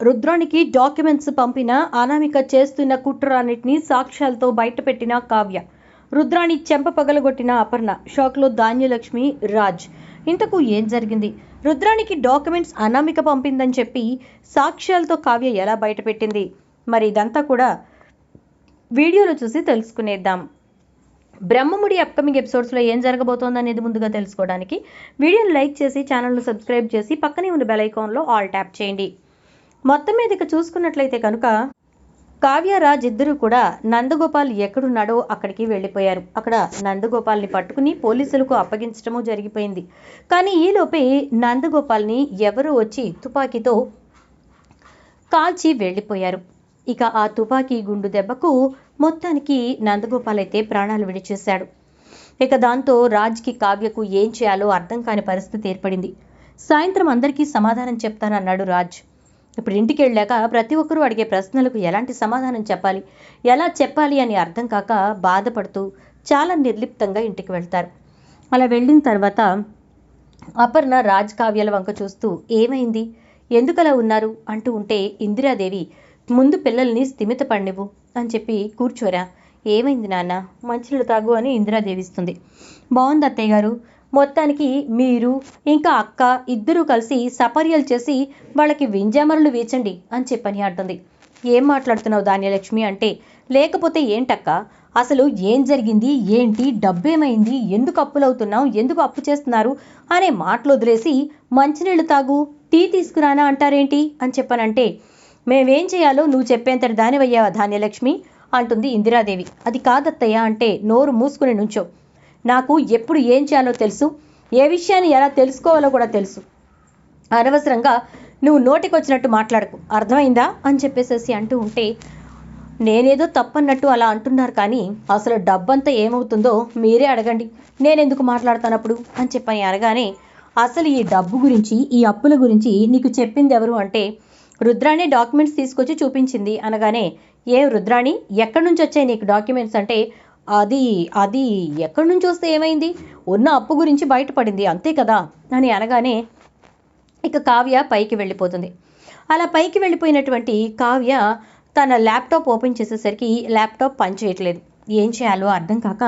రుద్రానికి documents పంపిన అనామిక చేస్తున్న కుట్రన్నిటిని సాక్ష్యాలతో బయటపెట్టిన కావ్య. రుద్రాణి చెంప పగలగొట్టిన అపర్ణ షాక్లో ధాన్యలక్ష్మి రాజ్. ఇంతకు ఏం జరిగింది? రుద్రానికి డాక్యుమెంట్స్ అనామిక పంపిందని చెప్పి సాక్ష్యాలతో కావ్య ఎలా బయటపెట్టింది? మరి ఇదంతా కూడా వీడియోలో చూసి తెలుసుకునేద్దాం. బ్రహ్మముడి అప్కమింగ్ ఎపిసోడ్స్లో ఏం జరగబోతోంది అనేది ముందుగా తెలుసుకోవడానికి వీడియోని లైక్ చేసి ఛానల్ను సబ్స్క్రైబ్ చేసి పక్కనే ఉన్న బెల్ ఐకాన్లో ఆల్ ట్యాప్ చేయండి. మొత్తం మీద ఇక చూసుకున్నట్లయితే కనుక కావ్యరాజ్ ఇద్దరు కూడా నందగోపాల్ ఎక్కడున్నాడో అక్కడికి వెళ్ళిపోయారు. అక్కడ నందగోపాల్ని పట్టుకుని పోలీసులకు అప్పగించడము జరిగిపోయింది. కానీ ఈలోపే నందగోపాల్ని ఎవరో వచ్చి తుపాకీతో కాల్చి వెళ్ళిపోయారు. ఇక ఆ తుపాకీ గుండు దెబ్బకు మొత్తానికి నందగోపాల్ అయితే ప్రాణాలు విడిచేశాడు. ఇక దాంతో రాజ్కి కావ్యకు ఏం చేయాలో అర్థం కాని పరిస్థితి ఏర్పడింది. సాయంత్రం అందరికీ సమాధానం చెప్తానన్నాడు రాజ్. ఇప్పుడు ఇంటికి వెళ్ళాక ప్రతి ఒక్కరూ అడిగే ప్రశ్నలకు ఎలాంటి సమాధానం చెప్పాలి? ఎలా చెప్పాలి అని అర్థం కాక బాధపడుతూ చాలా నిర్లిప్తంగా ఇంటికి వెళ్తారు. అలా వెళ్ళిన తర్వాత అపర్ణ రాజ్ కావ్యాల వంక చూస్తూ ఏమైంది? ఎందుకలా ఉన్నారు? అంటూ ఉంటే ఇందిరాదేవి ముందు పిల్లల్ని స్థిమిత పడినివ్వు అని చెప్పి కూర్చోరా. ఏమైంది నాన్న? మంచినీళ్ళు తాగు అని ఇందిరాదేవి ఇస్తుంది. బాగుంది అత్తయ్య గారు. మొత్తానికి మీరు ఇంకా అక్క ఇద్దరూ కలిసి సపర్యలు చేసి వాళ్ళకి వింజామరలు వేచండి అని చెప్పని అంటుంది. ఏం మాట్లాడుతున్నావు ధాన్యలక్ష్మి అంటే లేకపోతే ఏంటక్క? అసలు ఏం జరిగింది? ఏంటి? డబ్బేమైంది? ఎందుకు అప్పులవుతున్నావు? ఎందుకు అప్పు చేస్తున్నారు? అనే మాటలు వదిలేసి మంచినీళ్ళు తాగు టీ తీసుకురానా అంటారేంటి? అని చెప్పనంటే మేమేం చేయాలో నువ్వు చెప్పేంతటి దానివయ్యావా ధాన్యలక్ష్మి అంటుంది ఇందిరాదేవి. అది కాదత్తయ్య అంటే నోరు మూసుకుని నుంచో. నాకు ఎప్పుడు ఏం చేయాలో తెలుసు. ఏ విషయాన్ని ఎలా తెలుసుకోవాలో కూడా తెలుసు. అనవసరంగా నువ్వు నోటికొచ్చినట్టు మాట్లాడకు. అర్థమైందా? అని చెప్పేసేసి అంటూ ఉంటే నేనేదో తప్పన్నట్టు అలా అంటున్నారు కానీ అసలు డబ్బంతా ఏమవుతుందో మీరే అడగండి. నేనెందుకు మాట్లాడతానప్పుడు? అని చెప్పని అనగానే అసలు ఈ డబ్బు గురించి ఈ అప్పుల గురించి నీకు చెప్పింది ఎవరు అంటే రుద్రాణి డాక్యుమెంట్స్ తీసుకొచ్చి చూపించింది. అనగానే ఏ రుద్రాణి ఎక్కడి నుంచి వచ్చాయి నీకు డాక్యుమెంట్స్? అంటే అది అది ఎక్కడి నుంచి వస్తే ఏమైంది? ఉన్న అప్పు గురించి బయటపడింది అంతే కదా? అని అనగానే ఇక కావ్య పైకి వెళ్ళిపోతుంది. అలా పైకి వెళ్ళిపోయినటువంటి కావ్య తన ల్యాప్టాప్ ఓపెన్ చేసేసరికి ల్యాప్టాప్ పనిచేయట్లేదు ఏం చేయాలో అర్థం కాక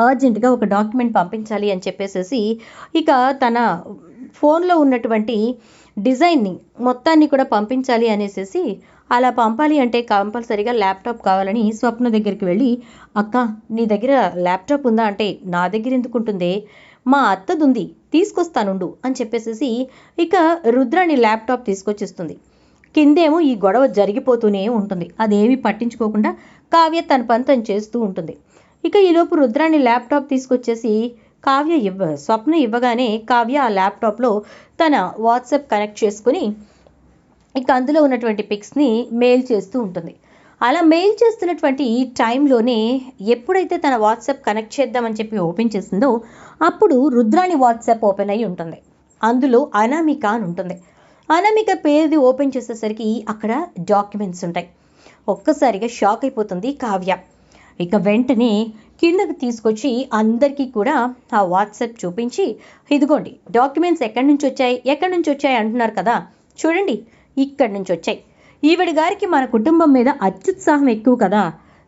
అర్జెంటుగా ఒక డాక్యుమెంట్ పంపించాలి అని చెప్పేసేసి ఇక తన ఫోన్లో ఉన్నటువంటి డిజైన్ని మొత్తాన్ని కూడా పంపించాలి అనేసి అలా పంపాలి అంటే కంపల్సరీగా ల్యాప్టాప్ కావాలని స్వప్న దగ్గరికి వెళ్ళి అక్క నీ దగ్గర ల్యాప్టాప్ ఉందా? అంటే నా దగ్గర ఎందుకు ఉంటుందే? మా అత్తదుంది తీసుకొస్తానుండు అని చెప్పేసేసి ఇక రుద్రాని ల్యాప్టాప్ తీసుకొచ్చిస్తుంది. కిందేమో ఈ గొడవ జరిగిపోతూనే ఉంటుంది. అదేమి పట్టించుకోకుండా కావ్య తన పని తను చేస్తూ ఉంటుంది. ఇక ఈలోపు రుద్రాన్ని ల్యాప్టాప్ తీసుకొచ్చేసి కావ్య ఇవ్వ స్వప్న ఇవ్వగానే కావ్య ఆ ల్యాప్టాప్లో తన వాట్సాప్ కనెక్ట్ చేసుకుని ఇక అందులో ఉన్నటువంటి పిక్స్ని మెయిల్ చేస్తూ ఉంటుంది. అలా మెయిల్ చేస్తున్నటువంటి టైంలోనే ఎప్పుడైతే తన వాట్సాప్ కనెక్ట్ చేద్దామని చెప్పి ఓపెన్ చేసిందో అప్పుడు రుద్రాణి వాట్సాప్ ఓపెన్ అయి ఉంటుంది. అందులో అనామిక అని ఉంటుంది. అనామిక పేరుది ఓపెన్ చేసేసరికి అక్కడ డాక్యుమెంట్స్ ఉంటాయి. ఒక్కసారిగా షాక్ అయిపోతుంది కావ్య. ఇక వెంటనే కిందకి తీసుకొచ్చి అందరికీ కూడా ఆ వాట్సాప్ చూపించి ఇదిగోండి డాక్యుమెంట్స్ ఎక్కడి నుంచి వచ్చాయి? ఎక్కడి నుంచి వచ్చాయి? అంటున్నారు కదా. చూడండి ఇక్కడి నుంచి వచ్చాయి. ఈవిడ గారికి మన కుటుంబం మీద అత్యుత్సాహం ఎక్కువ కదా.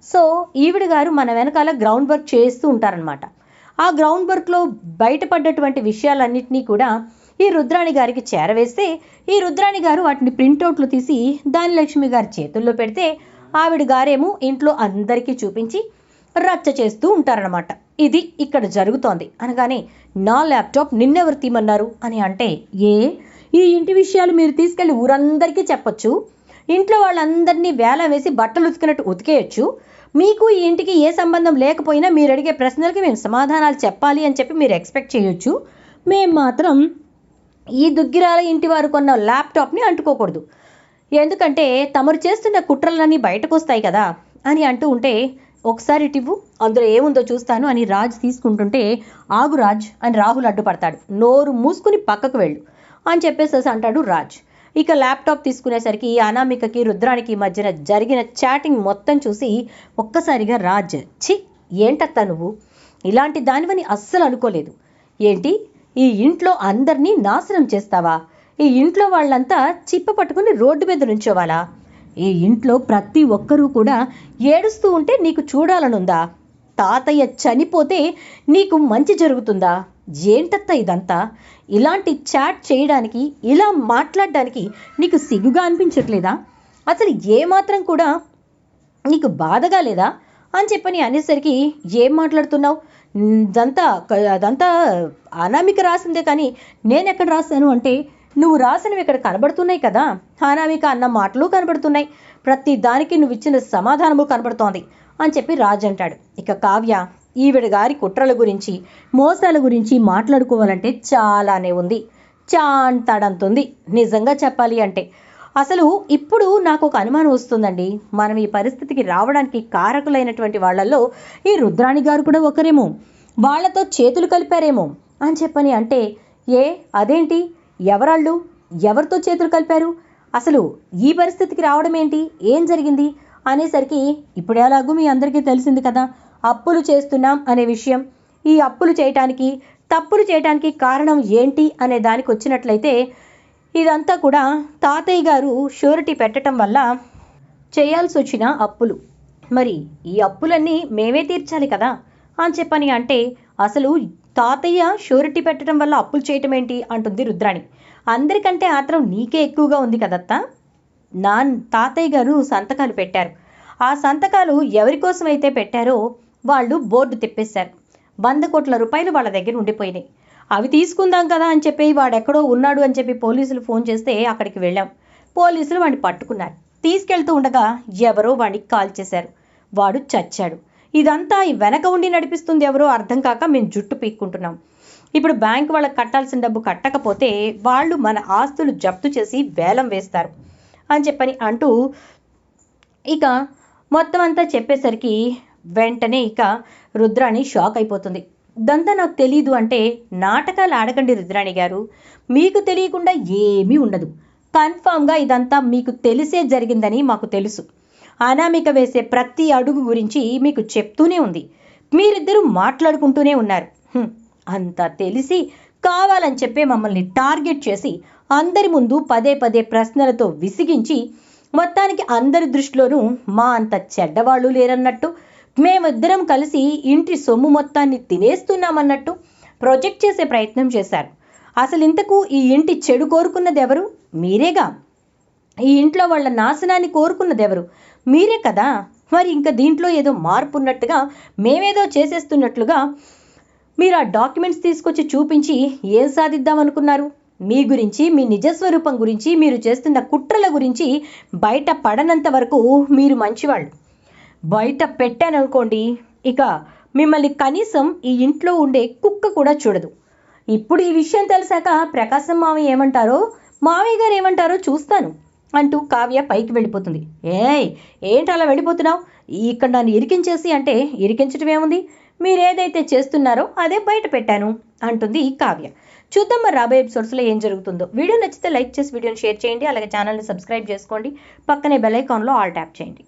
సో ఈవిడ గారు మన వెనకాల గ్రౌండ్ వర్క్ చేస్తూ ఉంటారనమాట ఆ గ్రౌండ్ వర్క్లో బయటపడ్డటువంటి విషయాలన్నింటినీ కూడా ఈ రుద్రాణి గారికి చేరవేస్తే ఈ రుద్రాణి గారు వాటిని ప్రింటౌట్లు తీసి దాని లక్ష్మి గారి చేతుల్లో పెడితే ఆవిడ గారేమో ఇంట్లో అందరికీ చూపించి రచ్చ చేస్తూ ఉంటారనమాట ఇది ఇక్కడ జరుగుతోంది. అనగానే నా ల్యాప్టాప్ నిన్నెవరు తీమన్నారు? అని అంటే ఏ? ఈ ఇంటి విషయాలు మీరు తీసుకెళ్ళి ఊరందరికీ చెప్పొచ్చు. ఇంట్లో వాళ్ళందరినీ వేల వేసి బట్టలు ఉతికినట్టు ఉతికేయచ్చు. మీకు ఈ ఇంటికి ఏ సంబంధం లేకపోయినా మీరు అడిగే ప్రశ్నలకి మేము సమాధానాలు చెప్పాలి అని చెప్పి మీరు ఎక్స్పెక్ట్ చేయొచ్చు. మేము మాత్రం ఈ దుగ్గిరాల ఇంటి వారు కొన్న ల్యాప్టాప్ని అంటుకోకూడదు. ఎందుకంటే తమరు చేస్తున్న కుట్రలన్నీ బయటకు వస్తాయి కదా అని అంటూ ఉంటే ఒకసారి ఇటివ్వు అందులో ఏముందో చూస్తాను అని రాజ్ తీసుకుంటుంటే ఆగు రాజ్ అని రాహుల్ అడ్డుపడతాడు. నోరు మూసుకుని పక్కకు వెళ్ళు. అని చెప్పేసేసి అంటాడు రాజ్. ఇక ల్యాప్టాప్ తీసుకునేసరికి అనామికకి రుద్రానికి మధ్యన జరిగిన చాటింగ్ మొత్తం చూసి ఒక్కసారిగా రాజ్ ఛీ ఏంటత్తా నువ్వు? ఇలాంటి దానివని అస్సలు అనుకోలేదు. ఏంటి? ఈ ఇంట్లో అందరినీ నాశనం చేస్తావా? ఈ ఇంట్లో వాళ్ళంతా చిప్ప పట్టుకుని రోడ్డు మీద నుంచోవాలా? ఈ ఇంట్లో ప్రతి ఒక్కరూ కూడా ఏడుస్తూ ఉంటే నీకు చూడాలనుందా? తాతయ్య చనిపోతే నీకు మంచి జరుగుతుందా? ఏంటత్త ఇదంతా? ఇలాంటి చాట్ చేయడానికి ఇలా మాట్లాడడానికి నీకు సిగ్గుగా అనిపించట్లేదా? అసలు ఏమాత్రం కూడా నీకు బాధగా లేదా? అని చెప్పని అనేసరికి ఏం మాట్లాడుతున్నావు? ఇదంతా అదంతా అనామిక రాసిందే కానీ నేను ఎక్కడ రాశాను అంటే నువ్వు రాసినవి ఇక్కడ కనబడుతున్నాయి కదా? అనామిక అన్న మాటలు కనబడుతున్నాయి. ప్రతి దానికి నువ్వు ఇచ్చిన సమాధానము కనబడుతోంది అని చెప్పి రాజు అంటాడు. ఇక కావ్య ఈవిడ గారి కుట్రల గురించి మోసాల గురించి మాట్లాడుకోవాలంటే చాలానే ఉంది. చాంతాడంతుంది. నిజంగా చెప్పాలి అంటే. అసలు ఇప్పుడు నాకు ఒక అనుమానం వస్తుందండి. మనం ఈ పరిస్థితికి రావడానికి కారకులైనటువంటి వాళ్ళల్లో ఈ రుద్రాణి గారు కూడా ఒకరేమో. వాళ్ళతో చేతులు కలిపారేమో అని చెప్పని అంటే ఏ అదేంటి? ఎవరాళ్ళు? ఎవరితో చేతులు కలిపారు? అసలు ఈ పరిస్థితికి రావడం ఏంటి ఏం జరిగింది? అనేసరికి ఇప్పుడు ఎలాగూ మీ అందరికీ తెలిసింది కదా. అప్పులు చేస్తున్నాం అనే విషయం. ఈ అప్పులు చేయటానికి తప్పులు చేయటానికి కారణం ఏంటి అనే దానికి వచ్చినట్లయితే ఇదంతా కూడా తాతయ్య గారు షూరిటీ పెట్టడం వల్ల చేయాల్సి వచ్చిన అప్పులు. మరి ఈ అప్పులన్నీ మేమే తీర్చాలి కదా? అని చెప్పని అంటే అసలు తాతయ్య షూరిటీ పెట్టడం వల్ల అప్పులు చేయటం ఏంటి అంటుంది రుద్రాణి. అందరికంటే ఆత్రం నీకే ఎక్కువగా ఉంది కదత్తా? నా తాతయ్య గారు సంతకాలు పెట్టారు. ఆ సంతకాలు ఎవరి కోసం అయితే పెట్టారో వాళ్ళు బోర్డు తిప్పేశారు. వంద కోట్ల రూపాయలు వాళ్ళ దగ్గర ఉండిపోయినాయి. అవి తీసుకుందాం కదా అని చెప్పి వాడెక్కడో ఉన్నాడు అని చెప్పి పోలీసులు ఫోన్ చేస్తే అక్కడికి వెళ్ళాం. పోలీసులు వాడిని పట్టుకున్నారు. తీసుకెళ్తూ ఉండగా ఎవరో వాడిని కాల్ చేశారు. వాడు చచ్చాడు. ఇదంతా ఈ వెనక ఉండి నడిపిస్తుంది ఎవరో అర్థం కాక మేము జుట్టు పీక్కుంటున్నాం. ఇప్పుడు బ్యాంక్ వాళ్ళకి కట్టాల్సిన డబ్బు కట్టకపోతే వాళ్ళు మన ఆస్తులు జప్తు చేసి వేలం వేస్తారు అని చెప్పని అంటూ ఇక మొత్తం అంతా చెప్పేసరికి వెంటనే ఇక రుద్రాణి షాక్ అయిపోతుంది. ఇదంతా నాకు తెలీదు అంటే నాటకాలు ఆడకండి రుద్రాణి గారు. మీకు తెలియకుండా ఏమీ ఉండదు. కన్ఫామ్గా ఇదంతా మీకు తెలిసే జరిగిందని మాకు తెలుసు. అనామిక వేసే ప్రతి అడుగు గురించి మీకు చెప్తూనే ఉంది. మీరిద్దరూ మాట్లాడుకుంటూనే ఉన్నారు. అంతా తెలిసి కావాలని చెప్పే మమ్మల్ని టార్గెట్ చేసి అందరి ముందు పదే పదే ప్రశ్నలతో విసిగించి మొత్తానికి అందరి దృష్టిలోనూ మా అంత చెడ్డవాళ్ళు లేరన్నట్టు మేమిద్దరం కలిసి ఇంటి సొమ్ము మొత్తాన్ని తినేస్తున్నామన్నట్టు ప్రొజెక్ట్ చేసే ప్రయత్నం చేశారు. అసలు ఇంతకు ఈ ఇంటి చెడు కోరుకున్నది ఎవరు? మీరేగా? ఈ ఇంట్లో వాళ్ళ నాశనాన్ని కోరుకున్నది ఎవరు? మీరే కదా? మరి ఇంకా దీంట్లో ఏదో మార్పు ఉన్నట్టుగా మేమేదో చేసేస్తున్నట్లుగా మీరు ఆ డాక్యుమెంట్స్ తీసుకొచ్చి చూపించి ఏం సాధిద్దామనుకున్నారు? మీ గురించి మీ నిజస్వరూపం గురించి మీరు చేస్తున్న కుట్రల గురించి బయట పడనంత వరకు మీరు మంచివాళ్ళు. బయట పెట్టాననుకోండి ఇక మిమ్మల్ని కనీసం ఈ ఇంట్లో ఉండే కుక్క కూడా చూడదు. ఇప్పుడు ఈ విషయం తెలిసాక ప్రకాశం మావయ్య ఏమంటారో మావయ్య గారు ఏమంటారో చూస్తాను అంటూ కావ్య పైకి వెళ్ళిపోతుంది. ఏయ్ ఏంటి అలా వెళ్ళిపోతున్నావు? ఇక్కడ నన్ను ఇరికించేసి అంటే ఇరికించడం ఏముంది మీరేదైతే చేస్తున్నారో అదే బయట పెట్టాను అంటుంది కావ్య. చూద్దాం మరి రాబోయే ఎపిసోడ్స్లో ఏం జరుగుతుందో. వీడియో నచ్చితే లైక్ చేసి వీడియోని షేర్ చేయండి. అలాగే ఛానల్ని సబ్స్క్రైబ్ చేసుకోండి. పక్కనే బెల్ ఐకాన్లో ఆల్ ట్యాప్ చేయండి.